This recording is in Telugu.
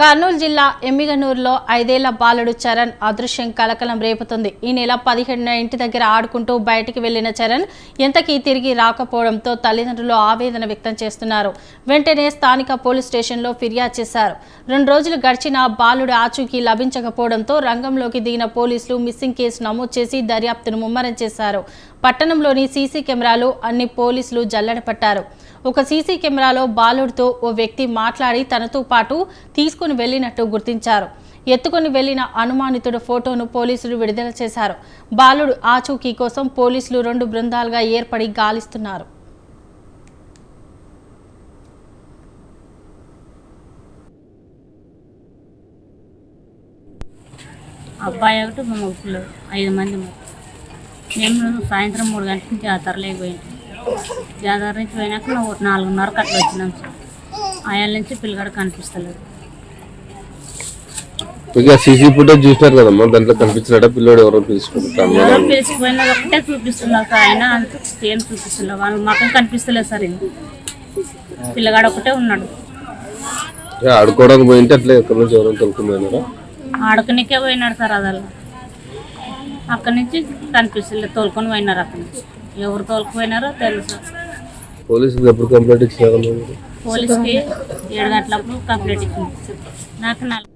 కర్నూలు జిల్లా ఎమ్మిగనూరులో ఐదేళ్ళ బాలుడు చరణ్ అదృశ్యం కలకలం రేపుతుంది. ఈ నెల పదిహేడున ఇంటి దగ్గర ఆడుకుంటూ బయటికి వెళ్ళిన చరణ్ ఎంతకీ తిరిగి రాకపోవడంతో తల్లిదండ్రులు ఆవేదన వ్యక్తం చేస్తున్నారు. వెంటనే స్థానిక పోలీస్ స్టేషన్లో ఫిర్యాదు చేశారు. రెండు రోజులు గడిచిన బాలుడు ఆచూకీ లభించకపోవడంతో రంగంలోకి దిగిన పోలీసులు మిస్సింగ్ కేసు నమోదు చేసి దర్యాప్తును ముమ్మరం చేశారు. పట్టణంలోని సీసీ కెమెరాలు అన్ని పోలీసులు జల్లెడ పట్టారు. ఒక సీసీ కెమెరాలో బాలుడితో ఓ వ్యక్తి మాట్లాడి తనతో పాటు తీసుకుని వెళ్ళినట్టు గుర్తించారు. ఎత్తుకొని వెళ్ళిన అనుమానితుడు ఫోటోను పోలీసులు విడుదల చేశారు. బాలుడు ఆచూకీ కోసం పోలీసులు రెండు బృందాలుగా ఏర్పడి గాలిస్తున్నారు. అబ్బాయి ఒకటి మా మగ ఐదు మంది మేము సాయంత్రం మూడు గంటల నుంచి ఆ తరలేకపోయింది జాతర నుంచి పోయినాక ఒక నాలుగున్నరకు అట్లా వచ్చినాం సార్. ఆయాల నుంచి పిల్లగాడు కనిపిస్తలేదు. ఇక సీసీ ఫుటేజ్ చూసినారు కదమ్మా దాంట్లో కనిపించినట్ట పిల్లోడు ఎవరో పిలుచుకుంటారు ఎవరో పిలిచిపోయినా ఒకటే చూపిస్తున్నారు సార్. ఆయన అంత ఏం చూపిస్తున్నారు? వాళ్ళు మాకు కనిపిస్తలేదు సార్ ఇది పిల్లగాడు ఒకటే ఉన్నాడు. ఆడుకోవడానికి పోయింటే అట్లా ఎక్కడి నుంచి ఎవరైనా తొలుకుపోయినారా? ఆడుకునికే పోయినాడు సార్ అదల్లా. అక్కడి నుంచి కనిపిస్తలేదు తోలుకొని పోయినారు అక్కడి నుంచి. ఎవరు తోలుకుపోయినారో తెలుసు. పోలీసులు ఎప్పుడు కంప్లైంట్ ఇచ్చినారు పోలీస్కి ఏడు గంటలప్పుడు కంప్లీట్ ఇచ్చింది. నాకు నాలుగు